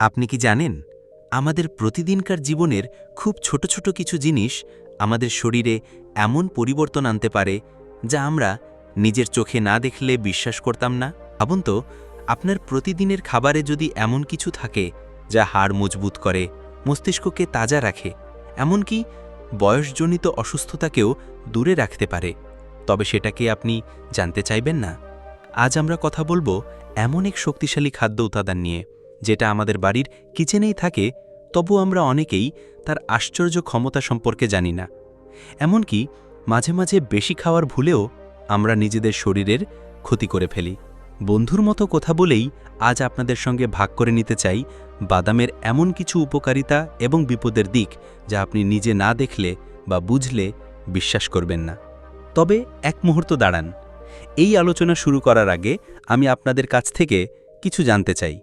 আপনি কি জানেন, আমাদের প্রতিদিনকার জীবনের খুব ছোট ছোট কিছু জিনিস আমাদের শরীরে এমন পরিবর্তন আনতে পারে যা আমরা নিজের চোখে না দেখলে বিশ্বাস করতাম না? ভাবুন তো, আপনার প্রতিদিনের খাবারে যদি এমন কিছু থাকে যা হাড় মজবুত করে, মস্তিষ্ককে তাজা রাখে, এমনকি বয়সজনিত অসুস্থতাকেও দূরে রাখতে পারে, তবে সেটাকে আপনি জানতে চাইবেন না? আজ আমরা কথা বলব এমন এক শক্তিশালী খাদ্য উপাদান নিয়ে। যেটা আমাদের বাড়ির কিচেনেই থাকে, তবু আমরা অনেকেই তার আশ্চর্য ক্ষমতা সম্পর্কে জানি না। এমনকি মাঝে মাঝে বেশি খাওয়ার ভুলেও আমরা নিজেদের শরীরের ক্ষতি করে ফেলি। বন্ধুর মতো কথা বলেই আজ আপনাদের সঙ্গে ভাগ করে নিতে চাই বাদামের এমন কিছু উপকারিতা এবং বিপদের দিক যা আপনি নিজে না দেখলে বা বুঝলে বিশ্বাস করবেন না। তবে এক মুহূর্ত দাঁড়ান। এই আলোচনা শুরু করার আগে আমি আপনাদের কাছ থেকে কিছু জানতে চাই।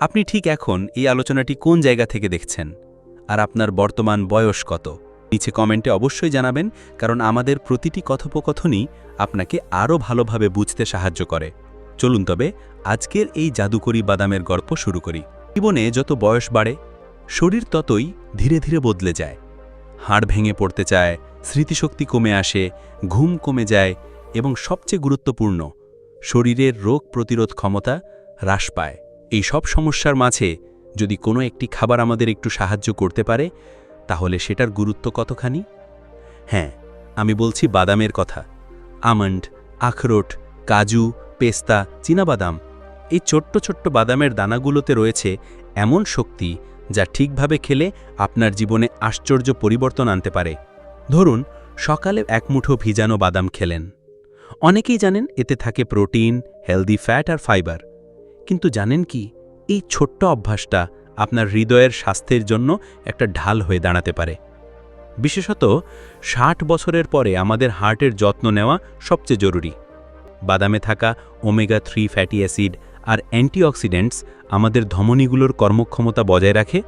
আপনি ঠিক এখন এই আলোচনাটি কোন জায়গা থেকে দেখছেন? আর আপনার বর্তমান বয়স কত? নিচে কমেন্টে অবশ্যই জানাবেন, কারণ আমাদের প্রতিটি কথোপকথনই আপনাকে আরও ভালোভাবে বুঝতে সাহায্য করে। চলুন তবে আজকের এই জাদুকরি বাদামের গল্প শুরু করি। জীবনে যত বয়স বাড়ে, শরীর ততই ধীরে ধীরে বদলে যায়। হাড় ভেঙে পড়তে চায়, স্মৃতিশক্তি কমে আসে, ঘুম কমে যায় এবং সবচেয়ে গুরুত্বপূর্ণ, শরীরের রোগ প্রতিরোধ ক্ষমতা হ্রাস পায়। এই সব সমস্যার মাঝে যদি কোনো একটি খাবার আমাদের একটু সাহায্য করতে পারে, তাহলে সেটার গুরুত্ব কতখানি? হ্যাঁ আমি বলছি বাদামের কথা। আমন্ড, আখরোট, কাজু, পেস্তা, চীনাবাদাম, এই ছোট্ট ছোট্ট বাদামের দানাগুলোতে রয়েছে এমন শক্তি যা ঠিকভাবে খেলে আপনার জীবনে আশ্চর্য পরিবর্তন আনতে পারে। ধরুন, সকালে এক মুঠো ভিজানো বাদাম খেলেন। অনেকেই জানেন এতে থাকে প্রোটিন, হেলদি ফ্যাট আর ফাইবার। কিন্তু জানেন কি, এই ছোট্ট অভ্যাসটা আপনার হৃদয়ের স্বাস্থ্যের জন্য একটা ঢাল হয়ে দাঁড়াতে পারে। বিশেষত ষাট বছরের পরে আমাদের হার্টের যত্ন নেওয়া সবচেয়ে জরুরি। বাদামে থাকা ওমেগা থ্রি ফ্যাটি অ্যাসিড আর অ্যান্টিঅক্সিডেন্টস আমাদের ধমনীগুলোর কর্মক্ষমতা বজায় রাখে,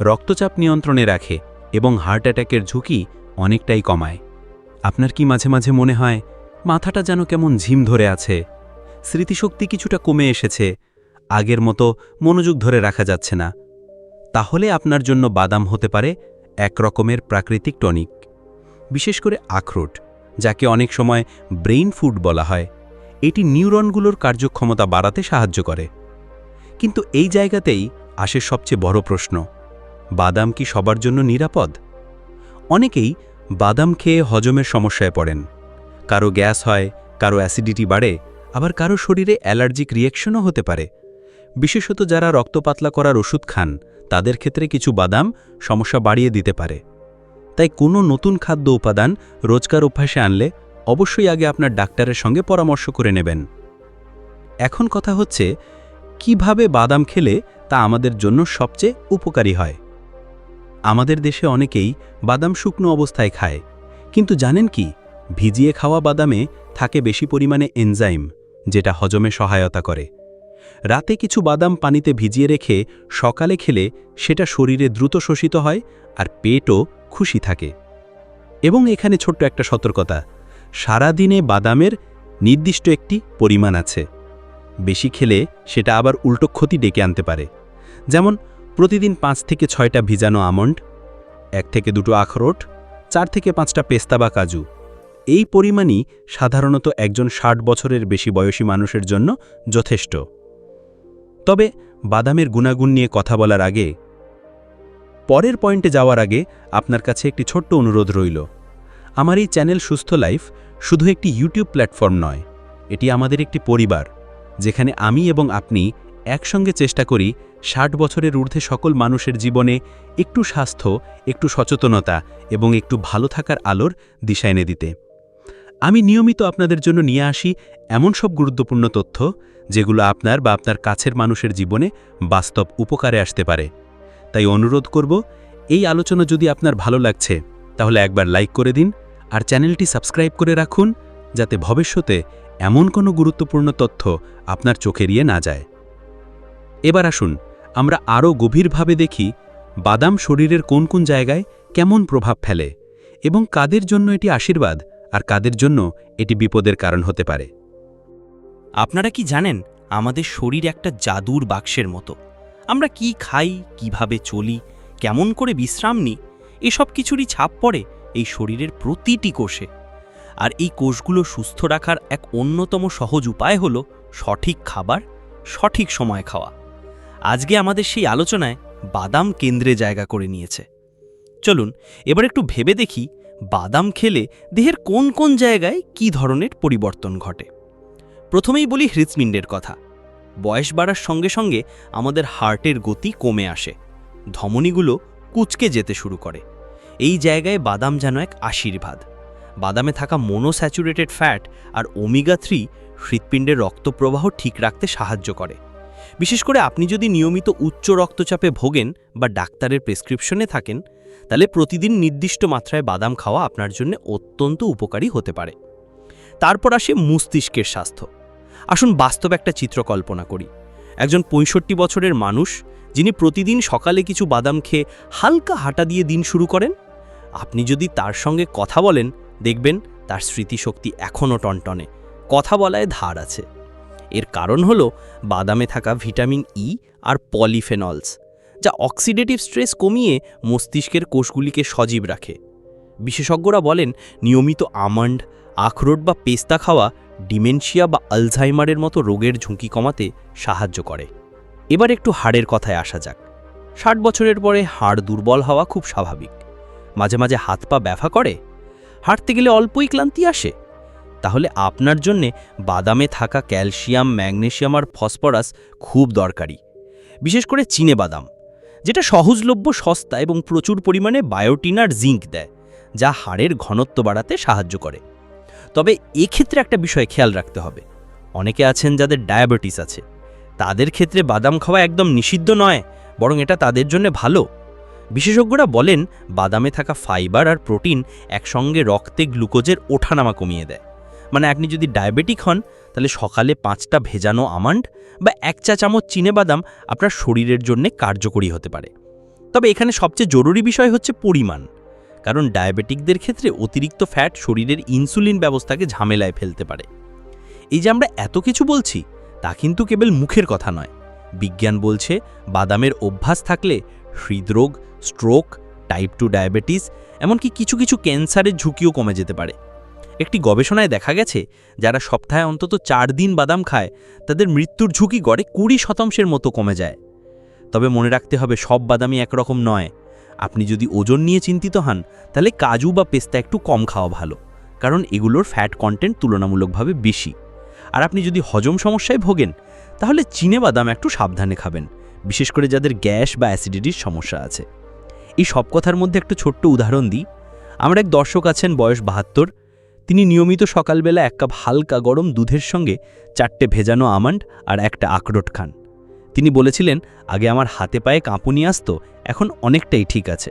রক্তচাপ নিয়ন্ত্রণে রাখে এবং হার্ট অ্যাটাকের ঝুঁকি অনেকটাই কমায়। আপনার কি মাঝে মাঝে মনে হয়, মাথাটা যেন কেমন ঝিম ধরে আছে, স্মৃতিশক্তি কিছুটা কমে এসেছে আগের মতো মনোযোগ ধরে রাখা যাচ্ছে না। তাহলে আপনার জন্য বাদাম হতে পারে এক রকমের প্রাকৃতিক টনিক, বিশেষ করে আখরোট, যাকে অনেক সময় ব্রেইন ফুড বলা হয়। এটি নিউরনগুলোর কার্যক্ষমতা বাড়াতে সাহায্য করে। কিন্তু এই জায়গাতেই আসে সবচেয়ে বড় প্রশ্ন, বাদাম কি সবার জন্য নিরাপদ? অনেকেই বাদাম খেয়ে হজমের সমস্যায় পড়েন। কারও গ্যাস হয়, কারও অ্যাসিডিটি বাড়ে, আবার কারও শরীরে অ্যালার্জিক রিয়েকশনও হতে পারে। বিশেষত যারা রক্তপাতলা করার ওষুধ খান, তাদের ক্ষেত্রে কিছু বাদাম সমস্যা বাড়িয়ে দিতে পারে। তাই কোনো নতুন খাদ্য উপাদান রোজকার অভ্যাসে আনলে অবশ্যই আগে আপনার ডাক্তারের সঙ্গে পরামর্শ করে নেবেন। এখন কথা হচ্ছে, কীভাবে বাদাম খেলে তা আমাদের জন্য সবচেয়ে উপকারী হয়? আমাদের দেশে অনেকেই বাদাম শুকনো অবস্থায় খায়, কিন্তু জানেন কি, ভিজিয়ে খাওয়া বাদামে থাকে বেশি পরিমাণে এনজাইম, যেটা হজমে সহায়তা করে। রাতে কিছু বাদাম পানিতে ভিজিয়ে রেখে সকালে খেলে সেটা শরীরে দ্রুত শোষিত হয় আর পেটও খুশি থাকে। এবং এখানে ছোট্ট একটা সতর্কতা, সারাদিনে বাদামের নির্দিষ্ট একটি পরিমাণ আছে। বেশি খেলে সেটা আবার উল্টো ক্ষতি ডেকে আনতে পারে। যেমন প্রতিদিন পাঁচ থেকে ছয়টা ভিজানো আমন্ড, এক থেকে দুটো আখরোট, চার থেকে পাঁচটা পেস্তা বা কাজু। এই পরিমাণই সাধারণত একজন ষাট বছরের বেশি বয়সী মানুষের জন্য যথেষ্ট। তবে বাদামের গুণাগুণ নিয়ে কথা বলার আগে, পরের পয়েন্টে যাওয়ার আগে আপনার কাছে একটি ছোট্ট অনুরোধ রইল। আমার এই চ্যানেল সুস্থ লাইফ শুধু একটি ইউটিউব প্ল্যাটফর্ম নয়, এটি আমাদের একটি পরিবার, যেখানে আমি এবং আপনি একসঙ্গে চেষ্টা করি ষাট বছরের ঊর্ধ্বে সকল মানুষের জীবনে একটু স্বাস্থ্য, একটু সচেতনতা এবং একটু ভালো থাকার আলোর দিশা এনে দিতে। আমি নিয়মিত আপনাদের জন্য নিয়ে আসি এমন সব গুরুত্বপূর্ণ তথ্য যেগুলো আপনার বা আপনার কাছের মানুষের জীবনে বাস্তব উপকারে আসতে পারে। তাই অনুরোধ করব, এই আলোচনা যদি আপনার ভালো লাগছে, তাহলে একবার লাইক করে দিন আর চ্যানেলটি সাবস্ক্রাইব করে রাখুন যাতে ভবিষ্যতে এমন কোনো গুরুত্বপূর্ণ তথ্য আপনার চোখে এড়িয়ে না যায়। এবার আসুন, আমরা আরও গভীরভাবে দেখি বাদাম শরীরের কোন কোন জায়গায় কেমন প্রভাব ফেলে এবং কাদের জন্য এটি আশীর্বাদ আর কাদের জন্য এটি বিপদের কারণ হতে পারে। আপনারা কি জানেন, আমাদের শরীর একটা জাদুর বাক্সের মতো। আমরা কি খাই, কীভাবে চলি, কেমন করে বিশ্রাম নিই, এসব কিছুরই ছাপ পড়ে এই শরীরের প্রতিটি কোষে। আর এই কোষগুলো সুস্থ রাখার এক অন্যতম সহজ উপায় হলো সঠিক খাবার, সঠিক সময় খাওয়া। আজকে আমাদের সেই আলোচনায় বাদাম কেন্দ্রে জায়গা করে নিয়েছে। চলুন, এবার একটু ভেবে দেখি বাদাম খেলে দেহের কোন কোন জায়গায় কী ধরনের পরিবর্তন ঘটে? প্রথমেই বলি হৃৎপিণ্ডের কথা। বয়স বাড়ার সঙ্গে সঙ্গে আমাদের হার্টের গতি কমে আসে। ধমনীগুলো কুচকে যেতে শুরু করে। এই জায়গায় বাদাম যেন এক আশীর্বাদ। বাদামে থাকা মোনোস্যাচুরেটেড ফ্যাট আর ওমিগা থ্রি হৃৎপিণ্ডের রক্তপ্রবাহ ঠিক রাখতে সাহায্য করে। বিশেষ করে আপনি যদি নিয়মিত উচ্চ রক্তচাপে ভোগেন বা ডাক্তারের প্রেসক্রিপশনে থাকেন তাহলে প্রতিদিন নির্দিষ্ট মাত্রায় বাদাম খাওয়া আপনার জন্য অত্যন্ত উপকারী হতে পারে। তারপর আসে মস্তিষ্কের স্বাস্থ্য। আসুন বাস্তব একটা চিত্র কল্পনা করি। একজন পঁয়ষট্টি বছরের মানুষ, যিনি প্রতিদিন সকালে কিছু বাদাম খেয়ে হালকা হাঁটা দিয়ে দিন শুরু করেন? আপনি যদি তার সঙ্গে কথা বলেন, দেখবেন তার স্মৃতিশক্তি এখনও টনটনে। কথা বলায় ধার আছে। এর কারণ হল, বাদামে থাকা ভিটামিন ই আর পলিফেনলস। যা অক্সিডেটিভ স্ট্রেস কমিয়ে মস্তিষ্কের কোষগুলিকে সজীব রাখে। বিশেষজ্ঞরা বলেন, নিয়মিত আমন্ড, আখরোট বা পেস্তা খাওয়া ডিমেনশিয়া বা আলঝাইমারের মতো রোগের ঝুঁকি কমাতে সাহায্য করে। এবার একটু হাড়ের কথায় আসা যাক। ষাট বছরের পরে হাড় দুর্বল হওয়া খুব স্বাভাবিক। মাঝে মাঝে হাত পা ব্যথা করে? হাঁটতে গেলে অল্পই ক্লান্তি আসে? তাহলে আপনার জন্যে বাদামে থাকা ক্যালসিয়াম, ম্যাগনেসিয়াম আর ফসফরাস খুব দরকারি। বিশেষ করে চিনে বাদাম। যেটা সহজলভ্য সস্তা এবং প্রচুর পরিমাণে বায়োটিন আর জিঙ্ক দেয়, যা হাড়ের ঘনত্ব বাড়াতে সাহায্য করে। তবে এক্ষেত্রে একটা বিষয় খেয়াল রাখতে হবে। অনেকে আছেন যাদের ডায়াবেটিস আছে। তাদের ক্ষেত্রে বাদাম খাওয়া একদম নিষিদ্ধ নয়, বরং এটা তাদের জন্য ভালো। বিশেষজ্ঞরা বলেন, বাদামে থাকা ফাইবার আর প্রোটিন একসঙ্গে রক্তে গ্লুকোজের ওঠানামা কমিয়ে দেয়। মানে আপনি যদি ডায়াবেটিক হন তাহলে সকালে পাঁচটা ভেজানো আমান্ড বা এক চা চামচ চিনে বাদাম আপনার শরীরের জন্য কার্যকরী হতে পারে। তবে এখানে সবচেয়ে জরুরি বিষয় হচ্ছে পরিমাণ। কারণ ডায়াবেটিকদের ক্ষেত্রে অতিরিক্ত ফ্যাট শরীরের ইনসুলিন ব্যবস্থাকে ঝামেলায় ফেলতে পারে। এই যে আমরা এত কিছু বলছি, তা কিন্তু কেবল মুখের কথা নয়। বিজ্ঞান বলছে বাদামের অভ্যাস থাকলে হৃদরোগ, স্ট্রোক, টাইপ টু ডায়াবেটিস, এমনকি কিছু কিছু ক্যান্সারের ঝুঁকিও কমে যেতে পারে। একটি গবেষণায় দেখা গেছে, যারা সপ্তাহে অন্তত চার দিন বাদাম খায়, তাদের মৃত্যুর ঝুঁকি গড়ে কুড়ি শতাংশের মতো কমে যায়। তবে মনে রাখতে হবে, সব বাদামই একরকম নয়। আপনি যদি ওজন নিয়ে চিন্তিত হন, তাহলে কাজু বা পেস্তা একটু কম খাওয়া ভালো, কারণ এগুলোর ফ্যাট কন্টেন্ট তুলনামূলকভাবে বেশি। আর আপনি যদি হজম সমস্যায় ভোগেন, তাহলে চিনে বাদাম একটু সাবধানে খাবেন, বিশেষ করে যাদের গ্যাস বা অ্যাসিডিটির সমস্যা আছে। এই সব কথার মধ্যে একটা ছোট্ট উদাহরণ দিই। আমার এক দর্শক আছেন, বয়স বাহাত্তর। তিনি নিয়মিত সকালবেলা এক কাপ হালকা গরম দুধের সঙ্গে চারটে ভেজানো আমান্ড আর একটা আখরোট খান। তিনি বলেছিলেন, আগে আমার হাতে পায়ে কাঁপুনি আসতো, এখন অনেকটাই ঠিক আছে।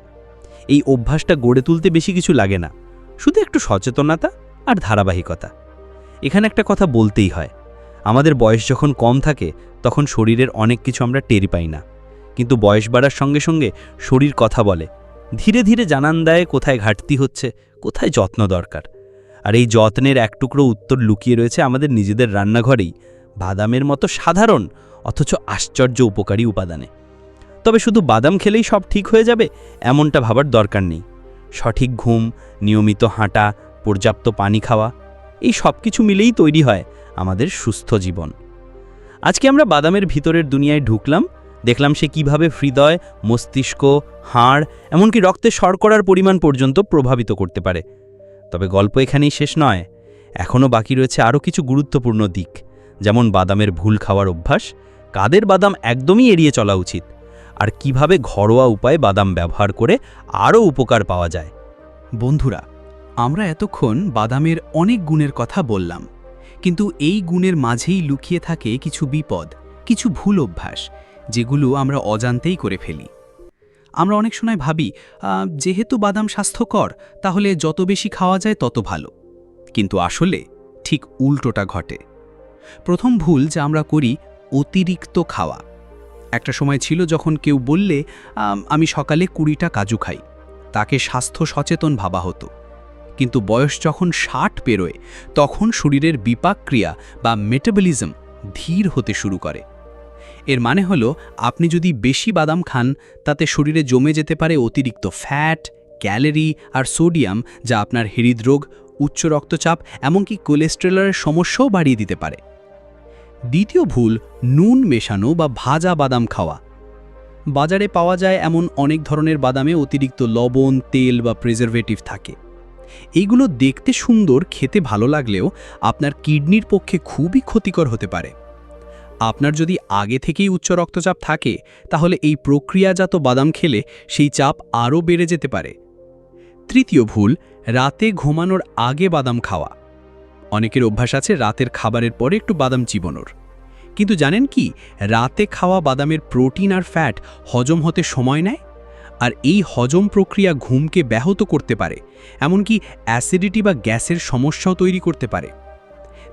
এই অভ্যাসটা গড়ে তুলতে বেশি কিছু লাগে না। শুধু একটু সচেতনতা আর ধারাবাহিকতা। এখানে একটা কথা বলতেই হয়। আমাদের বয়স যখন কম থাকে, তখন শরীরের অনেক কিছু আমরা টের পাই না। কিন্তু বয়স বাড়ার সঙ্গে সঙ্গে শরীর কথা বলে। ধীরে ধীরে জানান দেয় কোথায় ঘাটতি হচ্ছে, কোথায় যত্ন দরকার। আর এই যত্নের এক টুকরো উত্তর লুকিয়ে রয়েছে আমাদের নিজেদের রান্নাঘরেই। বাদামের মতো সাধারণ, অথচ আশ্চর্য উপকারী উপাদানে। তবে শুধু বাদাম খেলেই সব ঠিক হয়ে যাবে, এমনটা ভাবার দরকার নেই। সঠিক ঘুম, নিয়মিত হাঁটা, পর্যাপ্ত পানি খাওয়া, এই সব কিছু মিলেই তৈরি হয় আমাদের সুস্থ জীবন। আজকে আমরা বাদামের ভিতরের দুনিয়ায় ঢুকলাম, দেখলাম সে কীভাবে হৃদয়, মস্তিষ্ক, হাড়, এমনকি রক্তে শর্করার পরিমাণ পর্যন্ত প্রভাবিত করতে পারে। তবে গল্প এখানেই শেষ নয়। এখনও বাকি রয়েছে আরও কিছু গুরুত্বপূর্ণ দিক, যেমন বাদামের ভুল খাওয়ার অভ্যাস, কাদের বাদাম একদমই এড়িয়ে চলা উচিত, আর কীভাবে ঘরোয়া উপায়ে বাদাম ব্যবহার করে আরও উপকার পাওয়া যায়। বন্ধুরা, আমরা এতক্ষণ বাদামের অনেক গুণের কথা বললাম, কিন্তু এই গুণের মাঝেই লুকিয়ে থাকে কিছু বিপদ, কিছু ভুল অভ্যাস, যেগুলো আমরা অজান্তেই করে ফেলি। আমরা অনেক সময় ভাবি যেহেতু বাদাম স্বাস্থ্যকর, তাহলে যত বেশি খাওয়া যায় তত ভালো। কিন্তু আসলে ঠিক উল্টোটা ঘটে। প্রথম ভুল যা আমরা করি অতিরিক্ত খাওয়া। একটা সময় ছিল যখন কেউ বললে আমি সকালে কুড়িটা কাজু খাই। তাকে স্বাস্থ্য সচেতন ভাবা হতো। কিন্তু বয়স যখন ষাট পেরোয়, তখন শরীরের বিপাক ক্রিয়া বা মেটাবলিজম ধীর হতে শুরু করে। এর মানে হলো, আপনি যদি বেশি বাদাম খান, তাতে শরীরে জমে যেতে পারে অতিরিক্ত ফ্যাট ক্যালোরি আর সোডিয়াম যা আপনার হৃদরোগ, উচ্চ রক্তচাপ, এমনকি কোলেস্টেরলের সমস্যাও বাড়িয়ে দিতে পারে। দ্বিতীয় ভুল, নুন মেশানো বা ভাজা বাদাম খাওয়া। বাজারে পাওয়া যায় এমন অনেক ধরনের বাদামে অতিরিক্ত লবণ, তেল বা প্রিজারভেটিভ থাকে। এইগুলো দেখতে সুন্দর, খেতে ভালো লাগলেও আপনার কিডনির পক্ষে খুবই ক্ষতিকর হতে পারে। আপনার যদি আগে থেকেই উচ্চ রক্তচাপ থাকে, তাহলে এই প্রক্রিয়াজাত বাদাম খেলে সেই চাপ আরও বেড়ে যেতে পারে। তৃতীয় ভুল, রাতে ঘুমানোর আগে বাদাম খাওয়া। অনেকের অভ্যাস আছে রাতের খাবারের পরে একটু বাদাম চিবনোর। কিন্তু জানেন কি, রাতে খাওয়া বাদামের প্রোটিন আর ফ্যাট হজম হতে সময় নেয়, আর এই হজম প্রক্রিয়া ঘুমকে ব্যাহত করতে পারে, এমনকি অ্যাসিডিটি বা গ্যাসের সমস্যাও তৈরি করতে পারে।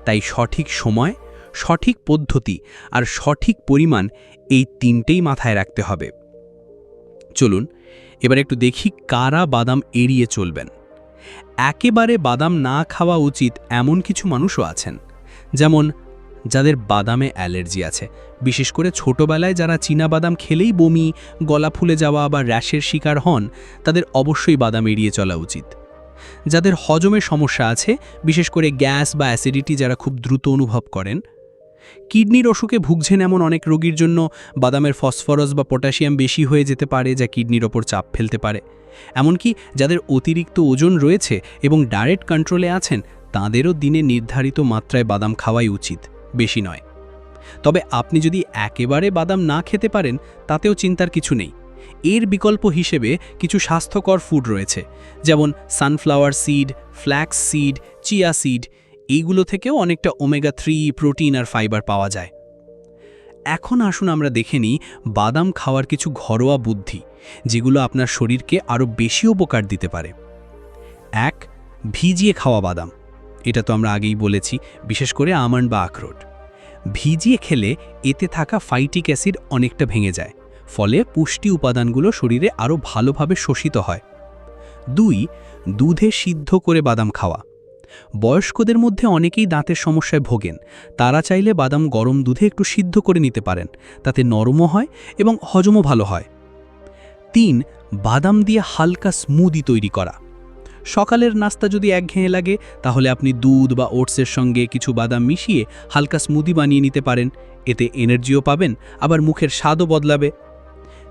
তাই সঠিক সময় সঠিক পদ্ধতি আর সঠিক পরিমাণ এই তিনটেই মাথায় রাখতে হবে। চলুন, এবার একটু দেখি কারা বাদাম এড়িয়ে চলবেন। একেবারে বাদাম না খাওয়া উচিত এমন কিছু মানুষও আছেন, যেমন যাদের বাদামে অ্যালার্জি আছে। বিশেষ করে ছোটবেলায় যারা চীনা বাদাম খেলেই বমি, গলা ফুলে যাওয়া বা র্যাশের শিকার হন, তাদের অবশ্যই বাদাম এড়িয়ে চলা উচিত। যাদের হজমের সমস্যা আছে, বিশেষ করে গ্যাস বা অ্যাসিডিটি যারা খুব দ্রুত অনুভব করেন কিডনির অসুখে ভুগছেন এমন অনেক রোগীর জন্য বাদামের ফসফরাস বা পটাশিয়াম বেশি হয়ে যেতে পারে যা কিডনির ওপর চাপ ফেলতে পারে। এমনকি যাদের অতিরিক্ত ওজন রয়েছে এবং ডায়েট কন্ট্রোলে আছেন, তাঁদেরও দিনে নির্ধারিত মাত্রায় বাদাম খাওয়াই উচিত, বেশি নয়। তবে আপনি যদি একেবারে বাদাম না খেতে পারেন, তাতেও চিন্তার কিছু নেই। এর বিকল্প হিসেবে কিছু স্বাস্থ্যকর ফুড রয়েছে, যেমন sunflower seed, flax seed, chia seed এইগুলো থেকেও অনেকটা ওমেগা থ্রি প্রোটিন আর ফাইবার পাওয়া যায়। এখন আসুন আমরা দেখে নিই বাদাম খাওয়ার কিছু ঘরোয়া বুদ্ধি, যেগুলো আপনার শরীরকে আরও বেশি উপকার দিতে পারে। এক, ভিজিয়ে খাওয়া বাদাম। এটা তো আমরা আগেই বলেছি, বিশেষ করে আমন্ড বা আখরোট। ভিজিয়ে খেলে এতে থাকা ফাইটিক অ্যাসিড অনেকটা ভেঙে যায়, ফলে পুষ্টি উপাদানগুলো শরীরে আরও ভালোভাবে শোষিত হয়। দুই, দুধে সিদ্ধ করে বাদাম খাওয়া। বয়স্কদের মধ্যে অনেকেই দাঁতের সমস্যায় ভোগেন। তারা চাইলে বাদাম গরম দুধে একটু সিদ্ধ করে নিতে পারেন। তাতে নরমও হয় এবং হজমও ভালো হয়। তিন, বাদাম দিয়ে হালকা স্মুদি তৈরি করা। সকালের নাস্তা যদি একঘেয়ে লাগে, তাহলে আপনি দুধ বা ওটসের সঙ্গে কিছু বাদাম মিশিয়ে হালকা স্মুদি বানিয়ে নিতে পারেন। এতে এনার্জিও পাবেন, আবার মুখের স্বাদও বদলাবে।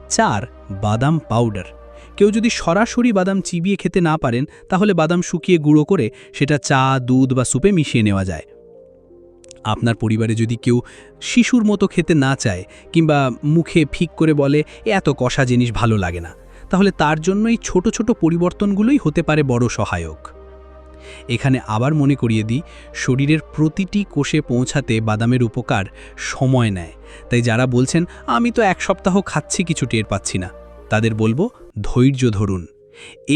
চার, বাদাম পাউডার। কেউ যদি সরাসরি বাদাম চিবিয়ে খেতে না পারেন, তাহলে বাদাম শুকিয়ে গুঁড়ো করে সেটা চা, দুধ বা সুপে মিশিয়ে নেওয়া যায়। আপনার পরিবারে যদি কেউ শিশুর মতো খেতে না চায় কিংবা মুখে ফিক করে বলে, "এ এত কষা জিনিস ভালো লাগে না, তাহলে তার জন্য এই ছোট ছোট পরিবর্তনগুলোই হতে পারে বড় সহায়ক। এখানে আবার মনে করিয়ে দিই, শরীরের প্রতিটি কোষে পৌঁছাতে বাদামের উপকার সময় নেয়। তাই যারা বলছেন, আমি তো এক সপ্তাহ খাচ্ছি, কিছু টের পাচ্ছি না। তাদের বলব, ধৈর্য ধরুন।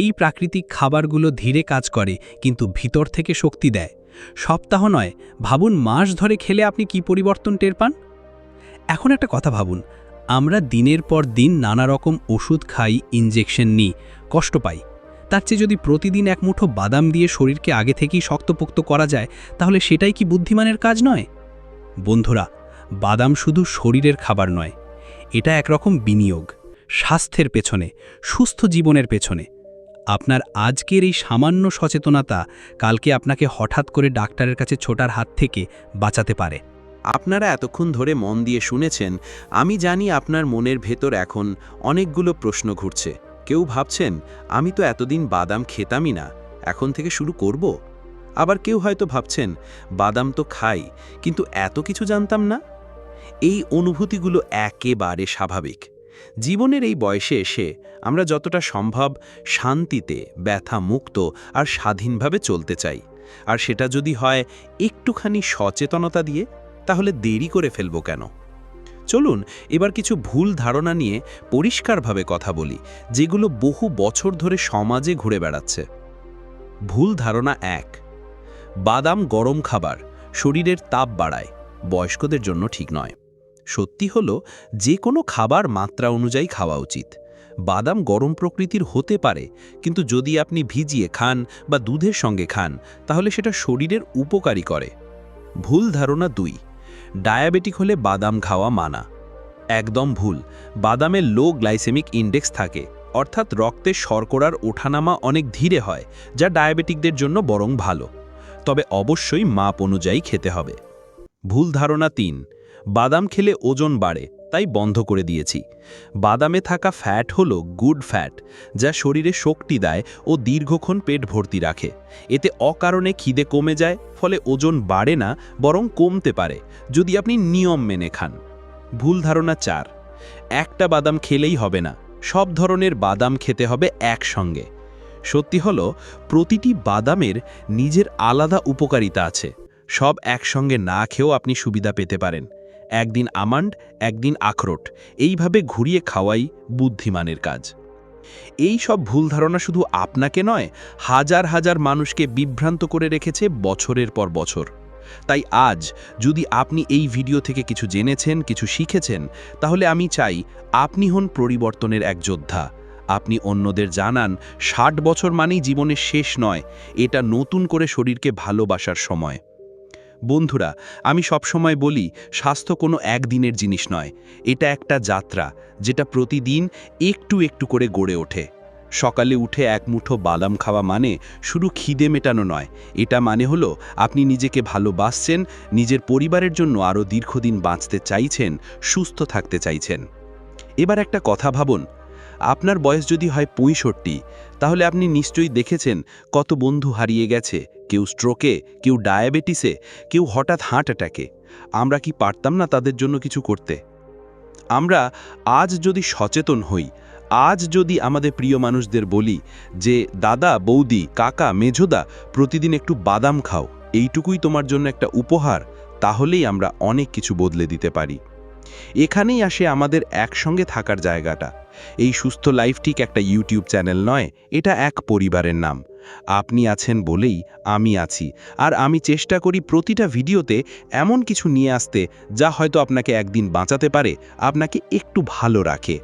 এই প্রাকৃতিক খাবারগুলো ধীরে কাজ করে, কিন্তু ভিতর থেকে শক্তি দেয়। সপ্তাহ নয়, ভাবুন মাস ধরে খেলে আপনি কি পরিবর্তন টের পান? এখন একটা কথা ভাবুন, আমরা দিনের পর দিন নানা রকম ওষুধ খাই, ইনজেকশন নিই, কষ্ট পাই। তার চেয়ে যদি প্রতিদিন এক মুঠো বাদাম দিয়ে শরীরকে আগে থেকেই শক্তপোক্ত করা যায়, তাহলে সেটাই কি বুদ্ধিমানের কাজ নয়? বন্ধুরা, বাদাম শুধু শরীরের খাবার নয়, এটা একরকম বিনিয়োগ। স্বাস্থ্যের পেছনে, সুস্থ জীবনের পেছনে। আপনার আজকের এই সামান্য সচেতনতা কালকে আপনাকে হঠাৎ করে ডাক্তারের কাছে ছোটার হাত থেকে বাঁচাতে পারে। আপনারা এতক্ষণ ধরে মন দিয়ে শুনেছেন, আমি জানি আপনার মনের ভেতর এখন অনেকগুলো প্রশ্ন ঘুরছে। কেউ ভাবছেন, আমি তো এতদিন বাদাম খেতামই না, এখন থেকে শুরু করব? আবার কেউ হয়তো ভাবছেন, বাদাম তো খাই, কিন্তু এত কিছু জানতাম না? এই অনুভূতিগুলো একেবারে স্বাভাবিক। জীবনের এই বয়সে এসে আমরা যতটা সম্ভব শান্তিতে ব্যথা মুক্ত আর স্বাধীনভাবে চলতে চাই। আর সেটা যদি হয় একটুখানি সচেতনতা দিয়ে, তাহলে দেরি করে ফেলব কেন? চলুন এবার কিছু ভুল ধারণা নিয়ে পরিষ্কারভাবে কথা বলি, যেগুলো বহু বছর ধরে সমাজে ঘুরে বেড়াচ্ছে। ভুল ধারণা এক, বাদাম গরম খাবার, শরীরের তাপ বাড়ায়, বয়স্কদের জন্য ঠিক নয়। সত্যি হলো, যে কোনো খাবার মাত্রা অনুযায়ী খাওয়া উচিত। বাদাম গরম প্রকৃতির হতে পারে, কিন্তু যদি আপনি ভিজিয়ে খান বা দুধের সঙ্গে খান, তাহলে সেটা শরীরের উপকারী করে। ভুল ধারণা দুই, ডায়াবেটিক হলে বাদাম খাওয়া মানা। একদম ভুল, বাদামে লো গ্লাইসেমিক ইন্ডেক্স থাকে, অর্থাৎ রক্তে শর্করার ওঠানামা অনেক ধীরে হয়, যা ডায়াবেটিকদের জন্য বরং ভালো। তবে অবশ্যই মাপ অনুযায়ী খেতে হবে। ভুল ধারণা তিন বাদাম খেলে ওজন বাড়ে, তাই বন্ধ করে দিয়েছি। বাদামে থাকা ফ্যাট হল গুড ফ্যাট যা শরীরে শক্তি দেয় ও দীর্ঘক্ষণ পেট ভর্তি রাখে। এতে অকারণে খিদে কমে যায়, ফলে ওজন বাড়ে না, বরং কমতে পারে, যদি আপনি নিয়ম মেনে খান। ভুল ধারণা চার, একটা বাদাম খেলেই হবে না, সব ধরনের বাদাম খেতে হবে একসঙ্গে। সত্যি হলো, প্রতিটি বাদামের নিজের আলাদা উপকারিতা আছে, সব একসঙ্গে না খেয়েও আপনি সুবিধা পেতে পারেন। একদিন আমান্ড, একদিন আখরোট। এইভাবে ঘুরিয়ে খাওয়াই বুদ্ধিমানের কাজ। এই সব ভুল ধারণা শুধু আপনাকে নয়, হাজার হাজার মানুষকে বিভ্রান্ত করে রেখেছে বছরের পর বছর। তাই আজ যদি আপনি এই ভিডিও থেকে কিছু জেনেছেন, কিছু শিখেছেন, তাহলে আমি চাই আপনি হন পরিবর্তনের এক যোদ্ধা। আপনি অন্যদের জানান, ষাট বছর মানেই জীবনের শেষ নয়, এটা নতুন করে শরীরকে ভালোবাসার সময়। বন্ধুরা, আমি সবসময় বলি, স্বাস্থ্য কোনো একদিনের জিনিস নয়। এটা একটা যাত্রা, যেটা প্রতিদিন একটু একটু করে গড়ে ওঠে। সকালে উঠে এক মুঠো বাদাম খাওয়া মানে শুধু খিদে মেটানো নয়। এটা মানে হলো, আপনি নিজেকে ভালোবাসছেন, নিজের পরিবারের জন্য আরও দীর্ঘদিন বাঁচতে চাইছেন, সুস্থ থাকতে চাইছেন। এবার একটা কথা ভাবুন আপনার বয়স যদি হয় পঁয়ষট্টি, তাহলে আপনি নিশ্চয়ই দেখেছেন কত বন্ধু হারিয়ে গেছে, কেউ স্ট্রোকে কেউ ডায়াবেটিসে কেউ হঠাৎ হার্ট অ্যাটাকে আমরা কি পারতাম না তাদের জন্য কিছু করতে? আমরা আজ যদি সচেতন হই, আজ যদি আমাদের প্রিয় মানুষদের বলি যে, দাদা, বৌদি, কাকা, মেঝোদা, প্রতিদিন একটু বাদাম খাও, এইটুকুই তোমার জন্য একটা উপহার, তাহলেই আমরা অনেক কিছু বদলে দিতে পারি। এখানেই আসে আমাদের একসঙ্গে থাকার জায়গাটা। এই সুস্থ লাইফ ঠিক একটা ইউটিউব চ্যানেল নয়, এটা এক পরিবারের নাম। আপনি আছেন বলেই আমি আছি। আর আমি চেষ্টা করি প্রতিটা ভিডিওতে এমন কিছু নিয়ে আসতে যা হয়তো আপনাকে একদিন বাঁচাতে পারে, আপনাকে একটু ভালো রাখে।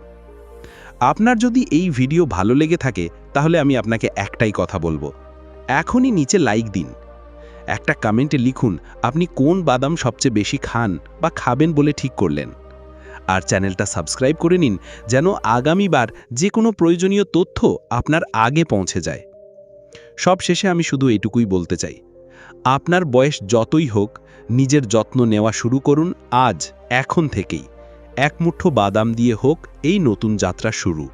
আপনার যদি এই ভিডিও ভালো লেগে থাকে, তাহলে আমি আপনাকে একটাই কথা বলব। এখনই নিচে লাইক দিন। একটা কমেন্টে লিখুন, আপনি কোন বাদাম সবচেয়ে বেশি খান বা খাবেন বলে ঠিক করলেন। আর চ্যানেলটা সাবস্ক্রাইব করে নিন, যেন আগামীবার যে কোনো প্রয়োজনীয় তথ্য আপনার আগে পৌঁছে যায়। সব শেষে আমি শুধু এটুকুই বলতে চাই, আপনার বয়স যতই হোক, নিজের যত্ন নেওয়া শুরু করুন আজ, এখন থেকেই। এক মুঠো বাদাম দিয়ে হোক এই নতুন যাত্রা শুরু।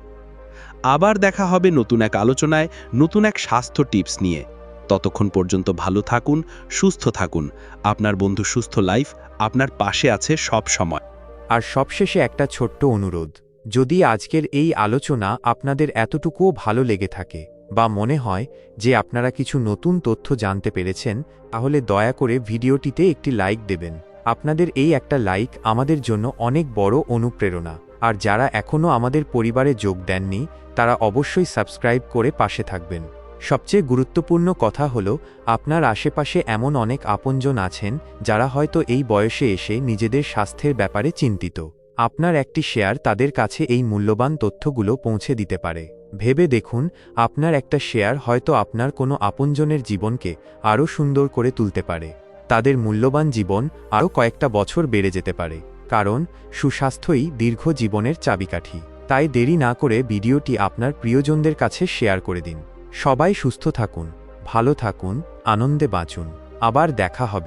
আবার দেখা হবে নতুন এক আলোচনায়, নতুন এক স্বাস্থ্য টিপস নিয়ে। ততক্ষণ পর্যন্ত ভালো থাকুন, সুস্থ থাকুন। আপনার বন্ধু সুস্থ লাইফ আপনার পাশে আছে সব সময়। আর সবশেষে একটা ছোট্ট অনুরোধ, যদি আজকের এই আলোচনা আপনাদের এতটুকুও ভালো লেগে থাকে বা মনে হয় যে আপনারা কিছু নতুন তথ্য জানতে পেরেছেন, তাহলে দয়া করে ভিডিওটিতে একটি লাইক দেবেন। আপনাদের এই একটা লাইক আমাদের জন্য অনেক বড় অনুপ্রেরণা। আর যারা এখনও আমাদের পরিবারে যোগ দেননি, তারা অবশ্যই সাবস্ক্রাইব করে পাশে থাকবেন। সবচেয়ে গুরুত্বপূর্ণ কথা হল, আপনার আশেপাশে এমন অনেক আপনজন আছেন, যারা হয়তো এই বয়সে এসে নিজেদের স্বাস্থ্যের ব্যাপারে চিন্তিত। আপনার একটি শেয়ার তাদের কাছে এই মূল্যবান তথ্যগুলো পৌঁছে দিতে পারে। ভেবে দেখুন, আপনার একটা শেয়ার হয়তো আপনার কোনো আপনজনের জীবনকে আরও সুন্দর করে তুলতে পারে। তাদের মূল্যবান জীবন আরও কয়েকটা বছর বেড়ে যেতে পারে, কারণ সুস্বাস্থ্যই দীর্ঘ জীবনের চাবিকাঠি। তাই দেরি না করে ভিডিওটি আপনার প্রিয়জনদের কাছে শেয়ার করে দিন। সবাই সুস্থ থাকুন ভালো থাকুন আনন্দে বাঁচুন। আবার দেখা হবে।